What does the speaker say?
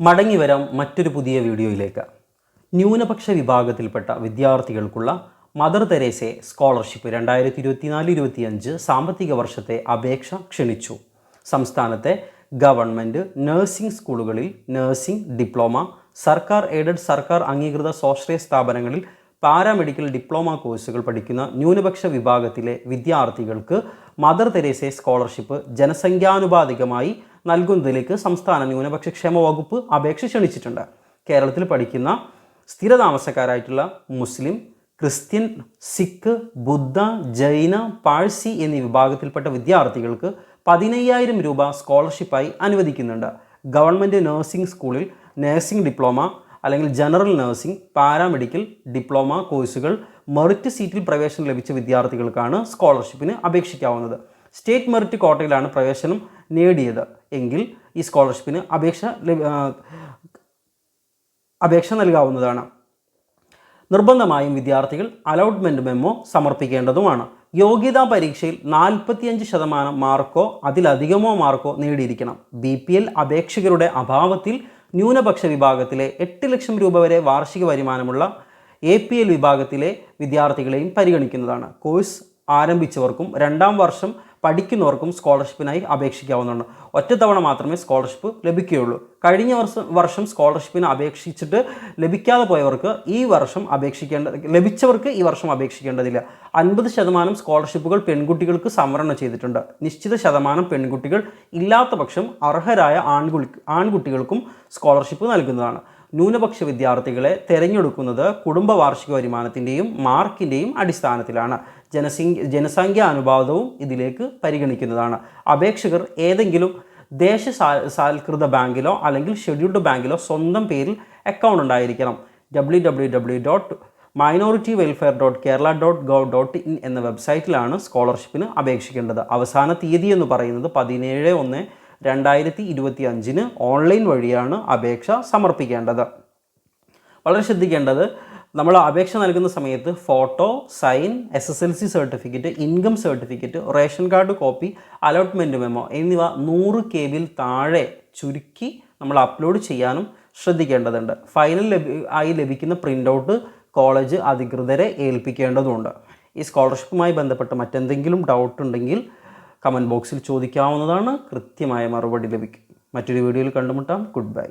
മടങ്ങി വരാം മറ്റൊരു പുതിയ വീഡിയോയിലേക്ക്. ന്യൂനപക്ഷ വിഭാഗത്തിൽപ്പെട്ട വിദ്യാർത്ഥികൾക്കുള്ള മദർ തെരേസെ സ്കോളർഷിപ്പ് രണ്ടായിരത്തി ഇരുപത്തിനാല് ഇരുപത്തിയഞ്ച് സാമ്പത്തിക വർഷത്തെ അപേക്ഷ ക്ഷണിച്ചു. സംസ്ഥാനത്തെ ഗവൺമെന്റ് നഴ്സിംഗ് സ്കൂളുകളിൽ നഴ്സിംഗ് ഡിപ്ലോമ സർക്കാർ എയ്ഡഡ് സർക്കാർ അംഗീകൃത സ്വാശ്രയ സ്ഥാപനങ്ങളിൽ പാരാമെഡിക്കൽ ഡിപ്ലോമ കോഴ്സുകൾ പഠിക്കുന്ന ന്യൂനപക്ഷ വിഭാഗത്തിലെ വിദ്യാർത്ഥികൾക്ക് മദർ തെരേസെ സ്കോളർഷിപ്പ് ജനസംഖ്യാനുപാതികമായി നൽകുന്നതിലേക്ക് സംസ്ഥാന ന്യൂനപക്ഷ ക്ഷേമ വകുപ്പ് അപേക്ഷ ക്ഷണിച്ചിട്ടുണ്ട്. കേരളത്തിൽ പഠിക്കുന്ന സ്ഥിരതാമസക്കാരായിട്ടുള്ള മുസ്ലിം ക്രിസ്ത്യൻ സിഖ് ബുദ്ധ ജൈന പാഴ്സി എന്നീ വിഭാഗത്തിൽപ്പെട്ട വിദ്യാർത്ഥികൾക്ക് പതിനയ്യായിരം രൂപ സ്കോളർഷിപ്പായി അനുവദിക്കുന്നുണ്ട്. ഗവൺമെന്റ് നഴ്സിംഗ് സ്കൂളിൽ നഴ്സിംഗ് ഡിപ്ലോമ അല്ലെങ്കിൽ ജനറൽ നഴ്സിംഗ് പാരാമെഡിക്കൽ ഡിപ്ലോമ കോഴ്സുകൾ മെറിറ്റ് സീറ്റിൽ പ്രവേശനം ലഭിച്ച വിദ്യാർത്ഥികൾക്കാണ് സ്കോളർഷിപ്പിന് അപേക്ഷിക്കാവുന്നത്. സ്റ്റേറ്റ് മെറിറ്റ് കോട്ടയിലാണ് പ്രവേശനം നേടിയത്. എങ്കിൽ ഈ സ്കോളർഷിപ്പിന് അപേക്ഷ അപേക്ഷ നൽകാവുന്നതാണ്. നിർബന്ധമായും വിദ്യാർത്ഥികൾ അലോട്ട്മെന്റ് മെമ്മോ സമർപ്പിക്കേണ്ടതുമാണ്. യോഗ്യതാ പരീക്ഷയിൽ നാൽപ്പത്തിയഞ്ച് ശതമാനം മാർക്കോ അതിലധികമോ മാർക്കോ നേടിയിരിക്കണം. ബി പി എൽ അപേക്ഷകരുടെ അഭാവത്തിൽ ന്യൂനപക്ഷ വിഭാഗത്തിലെ എട്ട് ലക്ഷം രൂപ വരെ വാർഷിക വരുമാനമുള്ള എ പി എൽ വിഭാഗത്തിലെ വിദ്യാർത്ഥികളെയും പരിഗണിക്കുന്നതാണ്. കോഴ്സ് ആരംഭിച്ചവർക്കും രണ്ടാം വർഷം പഠിക്കുന്നവർക്കും സ്കോളർഷിപ്പിനായി അപേക്ഷിക്കാവുന്നതാണ്. ഒറ്റത്തവണ മാത്രമേ സ്കോളർഷിപ്പ് ലഭിക്കുകയുള്ളൂ. കഴിഞ്ഞ വർഷം വർഷം സ്കോളർഷിപ്പിന് അപേക്ഷിച്ചിട്ട് ലഭിക്കാതെ പോയവർക്ക് ഈ വർഷം അപേക്ഷിക്കേണ്ട ലഭിച്ചവർക്ക് ഈ വർഷം അപേക്ഷിക്കേണ്ടതില്ല. അൻപത് ശതമാനം സ്കോളർഷിപ്പുകൾ പെൺകുട്ടികൾക്ക് സംവരണം ചെയ്തിട്ടുണ്ട്. നിശ്ചിത ശതമാനം പെൺകുട്ടികൾ ഇല്ലാത്ത പക്ഷം അർഹരായ ആൺകുട്ടി ആൺകുട്ടികൾക്കും സ്കോളർഷിപ്പ് നൽകുന്നതാണ്. ന്യൂനപക്ഷ വിദ്യാർത്ഥികളെ തിരഞ്ഞെടുക്കുന്നത് കുടുംബ വാർഷിക വരുമാനത്തിന്റെയും മാർക്കിന്റെയും അടിസ്ഥാനത്തിലാണ്. ജനസംഖ്യ ജനസംഖ്യാ അനുപാതവും ഇതിലേക്ക് പരിഗണിക്കുന്നതാണ്. അപേക്ഷകർ ഏതെങ്കിലും ദേശ സാൽകൃത ബാങ്കിലോ അല്ലെങ്കിൽ ഷെഡ്യൂൾഡ് ബാങ്കിലോ സ്വന്തം പേരിൽ അക്കൗണ്ട് ഉണ്ടായിരിക്കണം. W W W dot minority welfare dot Kerala dot gov dot in എന്ന വെബ്സൈറ്റിലാണ് സ്കോളർഷിപ്പിന് അപേക്ഷിക്കേണ്ടത്. അവസാന തീയതി എന്ന് പറയുന്നത് പതിനേഴ് ഒന്ന് രണ്ടായിരത്തി ഇരുപത്തി അഞ്ചിന് ഓൺലൈൻ വഴിയാണ് അപേക്ഷ സമർപ്പിക്കേണ്ടത്. വളരെ ശ്രദ്ധിക്കേണ്ടത് നമ്മൾ അപേക്ഷ നൽകുന്ന സമയത്ത് photo sign S S L C certificate income certificate ration card copy allotment memo എന്നിവ നൂറ് കെ ബിയിൽ താഴെ ചുരുക്കി നമ്മൾ അപ്ലോഡ് ചെയ്യാനും ശ്രദ്ധിക്കേണ്ടതുണ്ട്. ഫൈനൽ ലഭി ആയി ലഭിക്കുന്ന പ്രിന്റ് ഔട്ട് കോളേജ് അധികൃതരെ ഏൽപ്പിക്കേണ്ടതുണ്ട്. ഈ സ്കോളർഷിപ്പുമായി ബന്ധപ്പെട്ട് മറ്റെന്തെങ്കിലും ഡൗട്ട് ഉണ്ടെങ്കിൽ കമന്റ് ബോക്സിൽ ചോദിക്കാവുന്നതാണ്. കൃത്യമായ മറുപടി ലഭിക്കും. മറ്റൊരു വീഡിയോയിൽ കണ്ടുമുട്ടാം. Good bye